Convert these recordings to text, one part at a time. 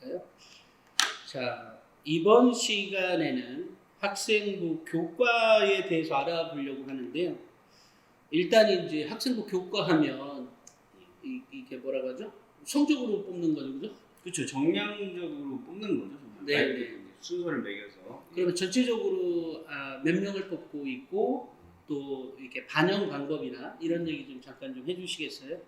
볼까요? 자, 이번 시간에는 학생부 교과에 대해서 알아보려고 하는데요. 일단 이제 학생부 교과 하면 이, 이, 게 뭐라고 하죠? 성적으로 뽑는 거죠, 그죠? 그렇죠. 정량적으로 뽑는 거죠. 정말. 네, 말- 네. 이제 순서를 매겨서. 그러면 전체적으로 아, 몇 명을 뽑고 있고 또 이렇게 반영 방법이나 이런 얘기 좀 잠깐 좀 해주시겠어요?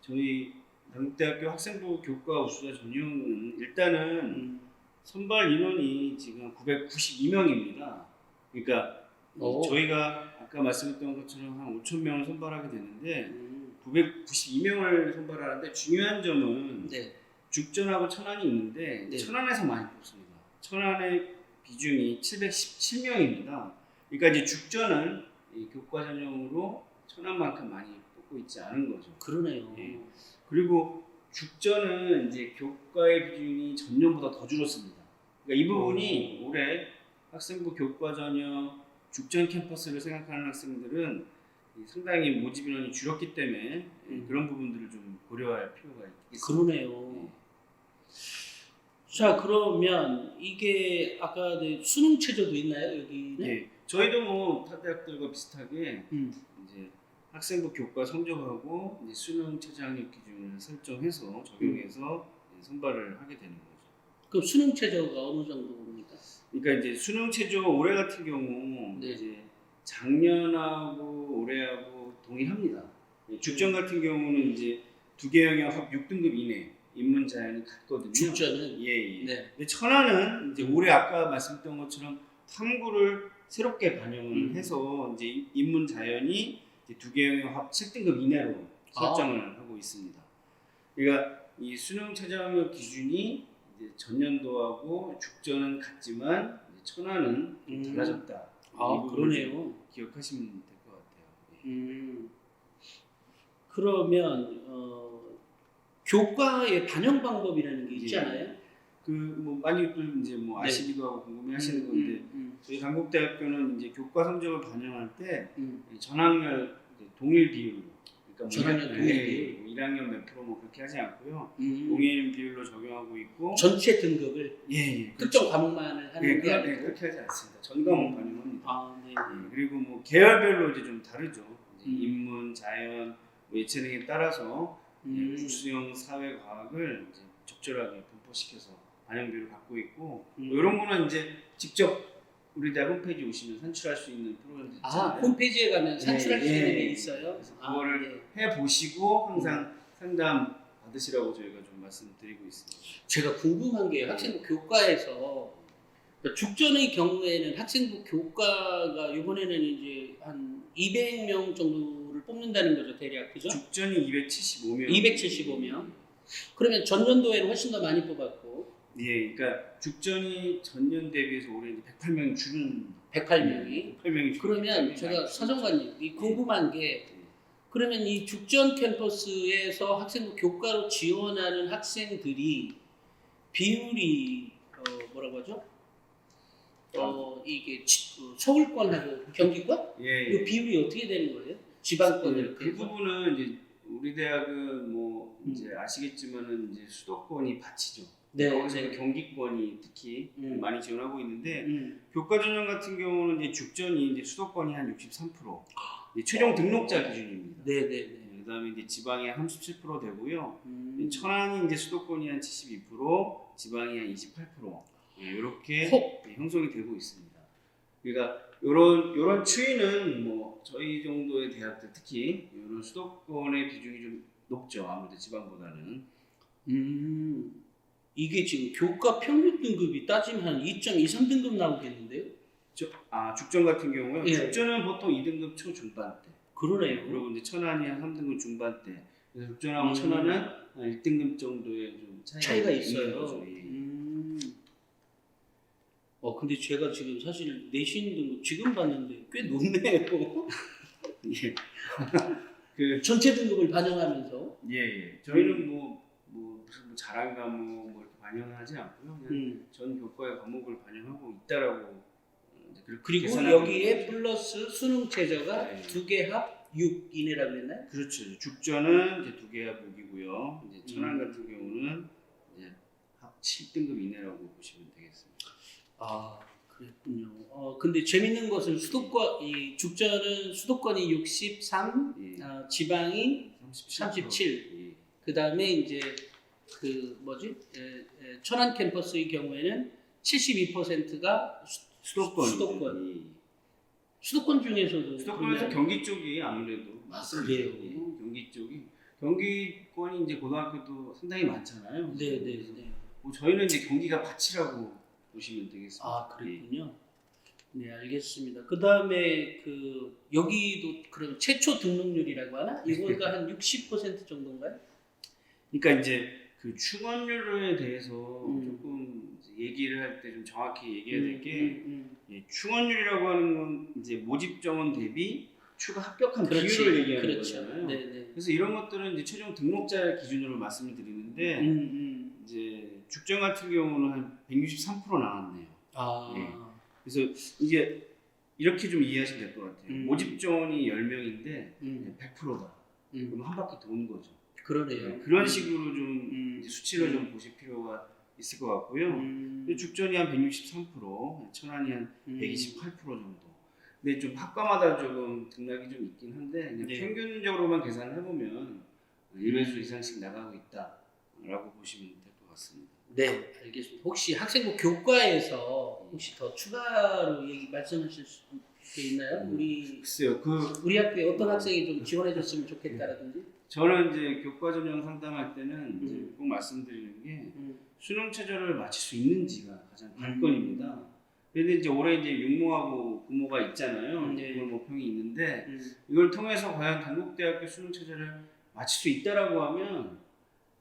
저희 한국대학교 학생부 교과 우수자 전형은 일단은 음, 선발 인원이 지금 992명입니다. 그러니까 오. 저희가 아까 말씀했던 것처럼 한 5천 명을 선발하게 되는데 음, 992명을 선발하는데 중요한 점은 네, 죽전하고 천안이 있는데 네. 천안에서 많이 뽑습니다. 천안의 비중이 717명입니다. 그러니까 이제 죽전은 이 교과 전형으로 천안만큼 많이 뽑고 있지 않은 거죠. 그러네요. 예. 그리고 죽전은 이제 교과의 비중이 전년보다 더 줄었습니다. 그러니까 이 부분이 올해 학생부 교과 전형 죽전 캠퍼스를 생각하는 학생들은 이 상당히 모집 인원이 줄었기 때문에 음. 그런 부분들을 좀 고려할 필요가 있겠습니다. 그러네요. 자 그러면 이게 아까 네, 수능 체제도 있나요 여기는? 예, 저희도 뭐 타 대학들과 비슷하게 음, 이제 학생부 교과 성적하고 이제 수능 최저학력 기준을 설정해서 적용해서 이제 선발을 하게 되는 거죠. 그럼 수능 체제가 어느 정도입니까? 그러니까 이제 수능 최저 올해 같은 경우 네. 이제 작년하고 올해하고 동일합니다. 예, 죽전 같은 경우는 이제 두 개 영역 합 6등급 이내 인문 자연이 같거든요. 죽전은 예, 예. 네. 근데 천안은 이제 올해 아까 말씀드렸던 것처럼 탐구를 새롭게 반영을 음. 해서 이제 인문 자연이 두개 영역 합 7등급 이내로 아. 설정을 하고 있습니다. 그러니까 이 수능 최저학력 기준이 이제 전년도하고 죽전은 같지만 이제 천안은 좀 음. 달라졌다. 아 그러네요. 기억하시면 될 것 같아요. 예. 음, 그러면 어, 교과의 반영 방법이라는 게 있잖아요. 그뭐 많이들 이제 뭐 네. 아시기도 하고 궁금해하시는 음, 건데 음, 저희 강북대학교는 이제 교과 성적을 반영할 때 음, 이제 동일 비율 그러니까 뭐 동일 예, 비율. 뭐 1학년 몇 프로 뭐 그렇게 하지 않고요. 음. 동일 비율로 적용하고 있고 전체 등급을 예, 예. 특정 과목만을 하는 예, 게 그렇게, 아니고. 네, 그렇게 하지 않습니다. 전 과목 반영합니다. 아, 네. 예, 그리고 뭐 계열별로 이제 좀 다르죠. 이제 음. 인문, 자연, 뭐 예체능에 따라서 음. 예, 국수형 사회 과학을 이제 적절하게 분포시켜서 반영비를 갖고 있고 음. 뭐 이런 거는 이제 직접 우리 대학 홈페이지 오시면 산출할 수 있는 프로그램들 아, 있잖아요. 홈페이지에 가면 산출할 수 예, 있는 예. 게 있어요. 그래서 아, 그거를 네. 해 보시고 항상 상담 받으시라고 저희가 좀 말씀드리고 있습니다. 제가 궁금한 게 학생부 교과에서 그러니까 죽전의 경우에는 학생부 교과가 이번에는 이제 한 200명 정도를 뽑는다는 거죠 대략 그죠? 죽전이 275명. 275명. 그러면 전년도에는 훨씬 더 많이 뽑았고 예, 그러니까 죽전이 전년 대비해서 올해 이제 108명 줄은 108명이 108명이 그러면 제가 사정관님 이 궁금한 게 그러면 이 죽전 캠퍼스에서 학생부 교과로 지원하는 학생들이 비율이 어, 뭐라고 하죠? 어 이게 지- 어, 서울권하고 경기권 예, 이 예. 비율이 어떻게 되는 거예요? 지방권 그, 이렇게 그 해서? 부분은 이제 우리 대학은 뭐 음. 이제 아시겠지만은 이제 수도권이 바치죠. 네, 거기서 네. 경기권이 특히 음. 많이 지원하고 있는데 음. 교과 전형 같은 경우는 이제 죽전이 이제 수도권이 한 63%, 이제 최종 등록자 기준입니다. 네네네. 네, 그다음에 이제 지방이 한 37% 되고요. 음. 천안이 이제 수도권이 한 72%, 지방이 한 28%. 네, 이렇게 혹. 형성이 되고 있습니다. 그러니까 이런 이런 추이는 뭐 저희 정도의 대학들 특히 이런 수도권의 비중이 좀 높죠. 아무래도 지방보다는. 음. 이게 지금 교과 평균 등급이 따지면 한 2.23 등급 나오겠는데요? 저, 아 죽전 같은 경우요. 예. 죽전은 보통 2등급 초중반대. 그러네요. 그리고 이제 천안이 한 3등급 중반대. 그래서 죽전하고 음. 천안은 한 1등급 정도의 좀 차이가, 차이가 있어요. 거죠. 예. 음. 어 근데 제가 지금 사실 내신 등급 지금 봤는데 꽤 높네요. 예. 그 전체 등급을 반영하면서. 예, 예. 저희는 뭐, 뭐 무슨 뭐 자랑 과목 뭐 이렇게 반영하지 않고요. 그냥 음. 전 교과의 과목을 반영하고 있다라고 어, 이제 그렇게 그리고 계산하고 여기에 있는 거죠. 플러스 수능 최저가 네. 두 개 합 6 이내라고 그랬나요? 그렇죠. 죽전은 이제 두 개의 목이고요. 이제 천안 음. 같은 경우는 이제 합 7등급 이내라고 보시면 되겠습니다. 아 그랬군요. 어 근데 재밌는 것은 수도권 이 죽전은 수도권이 63, 예. 아, 지방이 37. 예. 그 다음에 이제 그 뭐지 에, 에, 천안 캠퍼스의 경우에는 72%가 수도권. 수도권. 예. 수도권 중에서도 수도권에서 경기 쪽이 아무래도 많습니다. 그래요? 예, 경기 쪽이 경기권이 이제 고등학교도 상당히 많잖아요. 네, 네, 네. 뭐 저희는 이제 경기가 밭이라고 보시면 되겠습니다. 아 예. 그랬군요. 네 알겠습니다. 그 다음에 그 여기도 그럼 최초 등록률이라고 하나? 이거가 한 60% 정도인가요? 그러니까 이제 그 충원률에 대해서 음. 조금 얘기를 할 때 좀 정확히 얘기해야 될게 음, 예, 충원률이라고 하는 건 이제 모집 정원 대비 추가 합격한 그렇지. 비율을 얘기하는 그렇죠. 거잖아요. 네, 네. 그래서 이런 것들은 이제 최종 등록자 기준으로 말씀을 드리는데 음, 음. 이제 죽전 같은 경우는 한 163% 나왔네요. 아, 예. 그래서 이게 이렇게 좀 이해하시면 될 것 같아요. 음. 모집 정원이 10명인데 음, 100%다. 음. 그럼 한 바퀴 도는 거죠. 그러네요. 네, 그런 식으로 좀 음. 수치를 좀 보실 필요가 있을 것 같고요. 음, 죽전이 한 163%, 천안이 한 음. 128% 정도. 근데 좀 학과마다 조금 등락이 좀 있긴 한데 그냥 네. 평균적으로만 계산을 해보면 1회수 이상씩 나가고 있다라고 보시면 될 것 같습니다. 네, 알겠습니다. 혹시 학생부 교과에서 혹시 더 추가로 얘기 말씀하실 수 있나요? 음. 우리 글쎄요, 그 우리 학교에 어떤 학생이 좀 지원해줬으면 좋겠다라든지. 저는 이제 교과 전형 상담할 때는 이제 음. 꼭 말씀드리는 게 음. 수능 체제를 마칠 수 있는지가 가장 관건입니다. 근데 이제 올해 이제 육모하고 부모가 있잖아요. 음, 네. 그걸 모평이 있는데 음. 이걸 통해서 과연 단국대학교 수능 체제를 마칠 수 있다라고 하면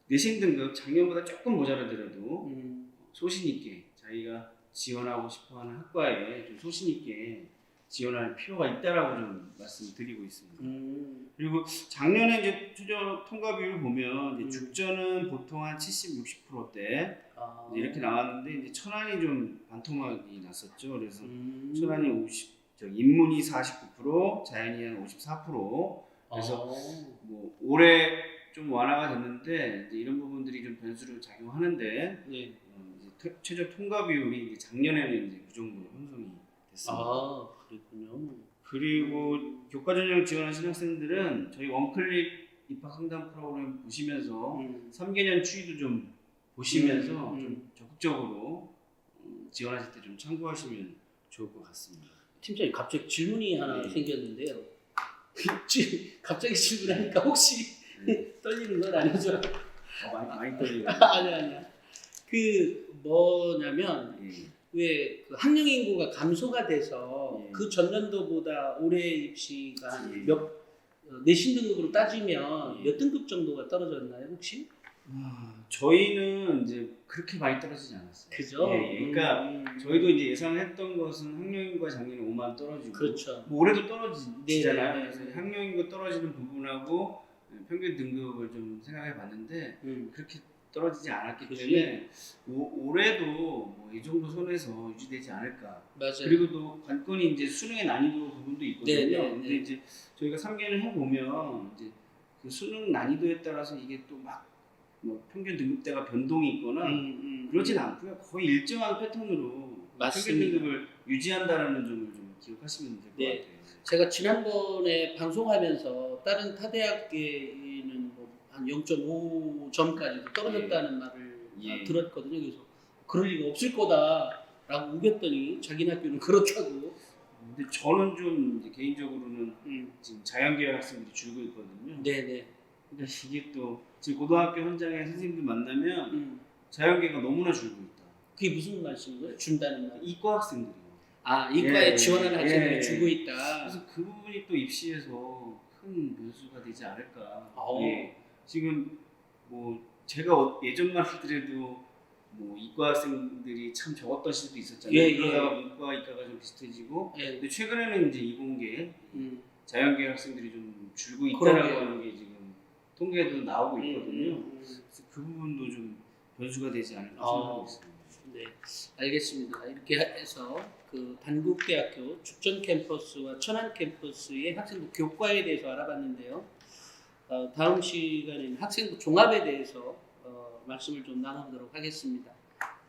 내신 등급 작년보다 조금 모자라더라도 음. 소신 있게 자기가 지원하고 싶어하는 학과에 좀 소신 있게 지원할 필요가 있다라고 좀 말씀드리고 있습니다. 음. 그리고 작년에 이제 최저 통과 비율 보면 이제 음. 죽전은 보통 한 70, 60%대 아. 이렇게 나왔는데 이제 천안이 좀 반토막이 났었죠. 그래서 음. 천안이 50, 저 인문이 49%, 자연이 한 54%. 그래서 아. 뭐 올해 좀 완화가 됐는데 이제 이런 부분들이 좀 변수로 작용하는데 네. 어, 최저 통과 비율이 작년에는 이제 그 정도로 형성이 됐습니다. 아, 그랬군요. 그리고 교과 전형 지원하시는 학생들은 저희 원클릭 입학 상담 프로그램 보시면서 음. 3개년 추이도 좀 보시면서 음, 음. 좀 적극적으로 음, 지원하실 때 좀 참고하시면 좋을 것 같습니다. 팀장님 갑자기 질문이 하나 네. 생겼는데요. 지- 갑자기 질문하니까 혹시 떨리는 건 아니죠? 어, 많이, 많이 떨리네요. 아니 아니야. 그 뭐냐면 예. 왜 그 학령 인구가 감소가 돼서 예. 그 전년도보다 올해 입시가 예. 몇 어, 내신 등급으로 따지면 예. 몇 등급 정도가 떨어졌나요 혹시? 아, 저희는 이제 그렇게 많이 떨어지지 않았어요. 그죠? 예, 예. 그러니까 음, 저희도 이제 예상했던 것은 학령인구가 작년에 5만 떨어지고 그렇죠. 뭐 올해도 떨어지잖아요. 네, 네, 그래서 네. 학령인구 떨어지는 부분하고 평균 등급을 좀 생각해 봤는데 음. 그렇게 떨어지지 않았기 그치. 때문에 오, 올해도 뭐 이 정도 선에서 유지되지 않을까. 맞아요. 그리고 또 관건이 이제 수능의 난이도 부분도 있거든요. 네, 네, 근데 네. 이제 저희가 3개월 해보면 이제 그 수능 난이도에 따라서 이게 또 막 뭐 평균 등급대가 변동이 있거나 음, 음. 그러진 않고요. 거의 일정한 패턴으로 맞습니다. 평균 등급을 유지한다는 점을 좀 기억하시면 될것 네. 같아요. 제가 지난번에 방송하면서 다른 타대학계는 뭐 한 0.5점까지도 떨어졌다는 말을 예. 들었거든요. 그래서 그럴 리가 없을 거다라고 우겼더니 자기네 학교는 그렇다고. 근데 저는 좀 개인적으로는 음. 지금 자연계열 학생들이 줄고 있거든요. 네네. 근데 이게 또 지금 고등학교 현장에 선생님들 만나면 음. 자연계가 너무나 줄고 있다. 그게 무슨 말씀인 거예요? 준다는 말. 이과 학생들이요. 아 이과에 예, 지원하는 학생들이 예. 주고 있다. 그래서 그 부분이 또 입시에서 큰 변수가 되지 않을까. 어. 예. 지금 뭐 제가 어- 예전만 하더라도 뭐 이과 학생들이 참 적었던 시절도 있었잖아요. 예, 예. 그러다가 문과 이과가 좀 비슷해지고 예. 근데 최근에는 이제 이공계 음. 자연계 학생들이 좀 줄고 있다라고 그러게요. 하는 게 지금 통계에도 나오고 있거든요. 음, 음, 그래서 그 부분도 좀 변수가 되지 않을까 어. 생각하고 있습니다. 네, 알겠습니다. 이렇게 해서 그 단국대학교 죽전 캠퍼스와 천안 캠퍼스의 학생부 교과에 대해서 알아봤는데요. 어, 다음 시간에는 학생부 종합에 대해서 어, 말씀을 좀 나눠보도록 하겠습니다.